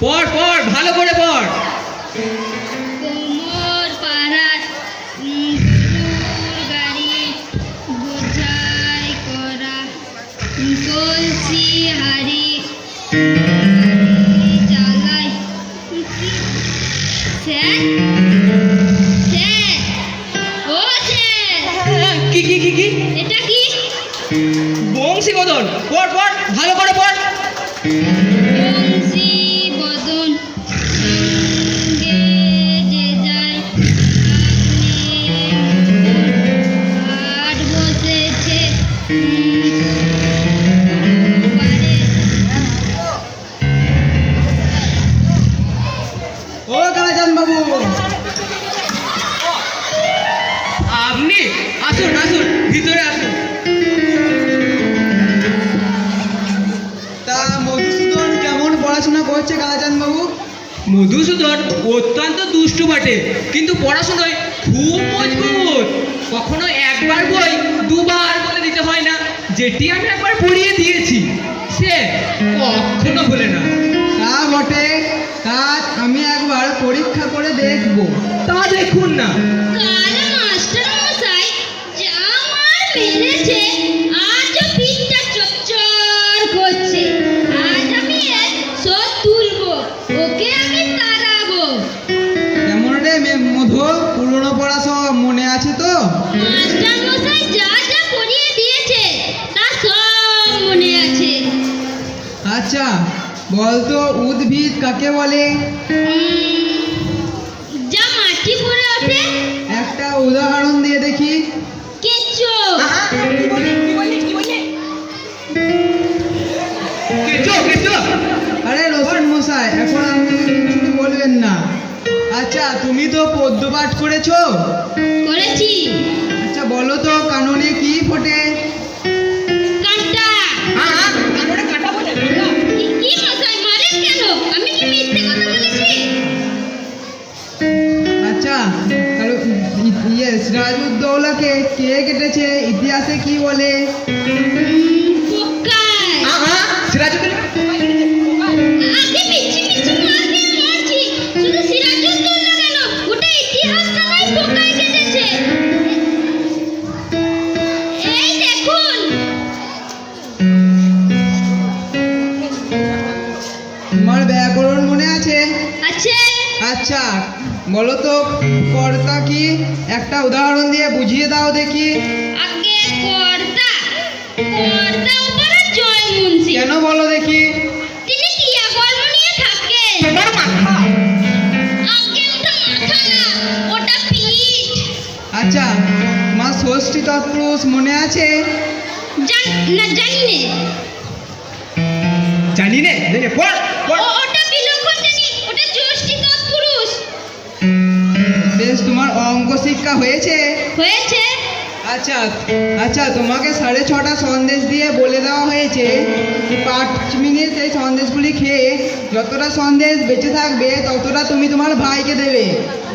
পড় পড় ভালো করে পড়। কোমর পাড়ার গরুর গাড়ি বোঝাই করা কলসি হাড়ি স্যার স্যার ও স্যার কি কি কি কি? এটা কি? বংশীবদন পড় পড় ভালো করে পড়। ও কালাচাঁদ বাবু আপনি আসুন আসুন ভিতরে আসুন। তা মধুসূদন কেমন পড়াশোনা করছে কালাচাঁদ বাবু মধুসূদন অত্যন্ত দুষ্টু বটে কিন্তু পড়াশোনায় খুব মজবুত। কখনো একবার বই দুবার দিতে হয় না। যেটি আমি একবার পড়িয়ে দিয়েছি সে কখনো ভুলে না। তা বটে। তা আমি একবার পরীক্ষা করে দেখব। তা দেখুন না। আচ্ছা বলতো উদ্ভিদ কাকে বলে? যা মাটি পড়ে একটা উদাহরণ দিয়ে দেখি। কেঁচো। আরে রসুন মশাই এখন আপনি কিছু বলবেন না। আচ্ছা তুমি তো পদ্য পাঠ করেছ? করেছি। সিরাজউদ্দৌলাকে কে কেটেছে? ইতিহাসে কি বলে? তোমার ব্যাকরণ মনে আছে? আছে। আচ্ছা বলো তো কর্তা কি? একটা উদাহরণ দিয়ে বুঝিয়ে দাও দেখি। আগে কর্তা কর্তা উপরে জয় মুন্সি। কেন বলো দেখি। তিনি ক্রিয়া কর্ম নিয়ে থাকেন। তোমার মাথা। আগে ওটা মাথা না ওটা পিঠ। আচ্ছা মা ষষ্ঠী তৎপুরুষ মনে আছে? জান না জানি নে। জানি নে পড় পড়। অঙ্ক শিক্ষা হয়েছে? হয়েছে। আচ্ছা আচ্ছা তোমাকে সাড়ে ছটা সন্দেশ দিয়ে বলে দেওয়া হয়েছে যে পাঁচ মিনিট এই সন্দেশগুলি খেয়ে যতটা সন্দেশ বেঁচে থাকবে ততটা তুমি তোমার ভাইকে দেবে।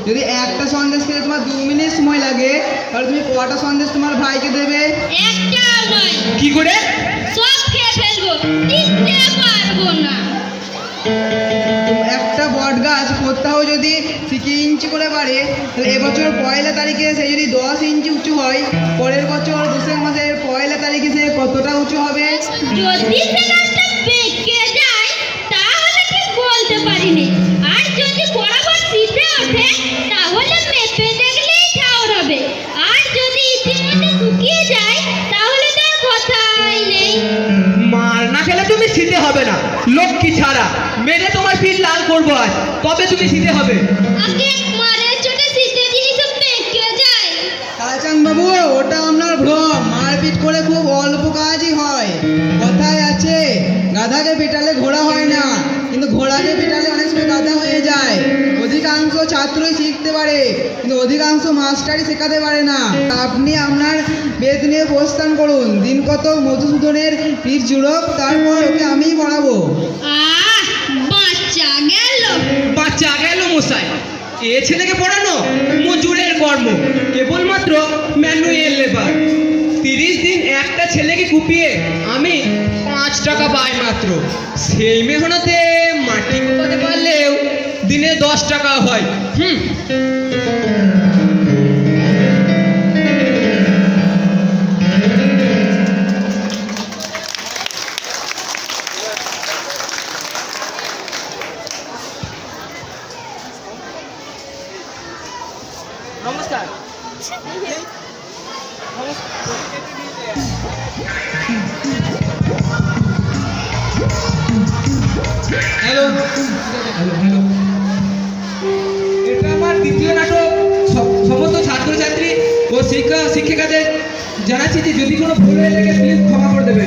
যদি একটা সন্দেশ খেতে তোমার দু মিনিট সময় লাগে তাহলে তুমি কটা সন্দেশ তোমার ভাইকে দেবে? কি করে? সব খেয়ে ফেলব। প্রত্যাহ যদি সিকি ইঞ্চি করে বাড়ে তাহলে এবছর পয়লা তারিখে সে যদি দশ ইঞ্চি উঁচু হয় পরের বছর বৈশাখ মাসের পয়লা তারিখে সে কতটা উঁচু হবে? যদি সে গাছটা পেকে যায় তাহলে ঠিক বলতে পারিনি। আর যদি বরাবর শীতে ওঠে তাহলে মেপে দেখলেই ঠাউর হবে। আর যদি ইতিমধ্যে শুকিয়ে যায় তাহলে তার কথাই নেই। মার না খেলে তুমি শীতে হবে না। লক্ষ্মী ছাড়া মেরে তোমার পিঠ লাল করব আজ। তবে তুমি শীতে হবে? বাবু ওটা আপনার ভ্রম। মারপিট করে খুব অল্প কাজই হয়। কথায় আছে গাধাকে পেটালে ঘোড়া হয় না। কিন্তু ঘোড়াকে পেটালে অনেক সময় গাধা হয়ে যায়। অধিকাংশ ছাত্রই শিখতে পারে কিন্তু অধিকাংশ মাস্টারই শেখাতে পারে না। আপনি আপনার বেদ নিয়ে প্রস্থান করুন। দিন কত মধুসূদনের পিঠ জুড়ক তারপর ওকে আমিই পড়াবো। বাচ্চা গেল। বাচ্চা গেল মশাই। এ ছেলেকে পড়ানো মজুরের কর্ম। কেবলমাত্র ম্যানুয়েল লেবার। তিরিশ দিন একটা ছেলেকে কুপিয়ে আমি পাঁচ টাকা পাই মাত্র। সেই মেহনতে মাটি কোপাতে পারলেও দিনে দশ টাকা হয়। হুম। নমস্কার। হ্যালো হ্যালো হ্যালো এটা আমার দ্বিতীয় নাটক। সমস্ত ছাত্রছাত্রী ও শিক্ষক শিক্ষিকাদের জানাচ্ছি যে যদি কোনো ভুল হয়ে থাকে প্লিজ ক্ষমা করে দেবে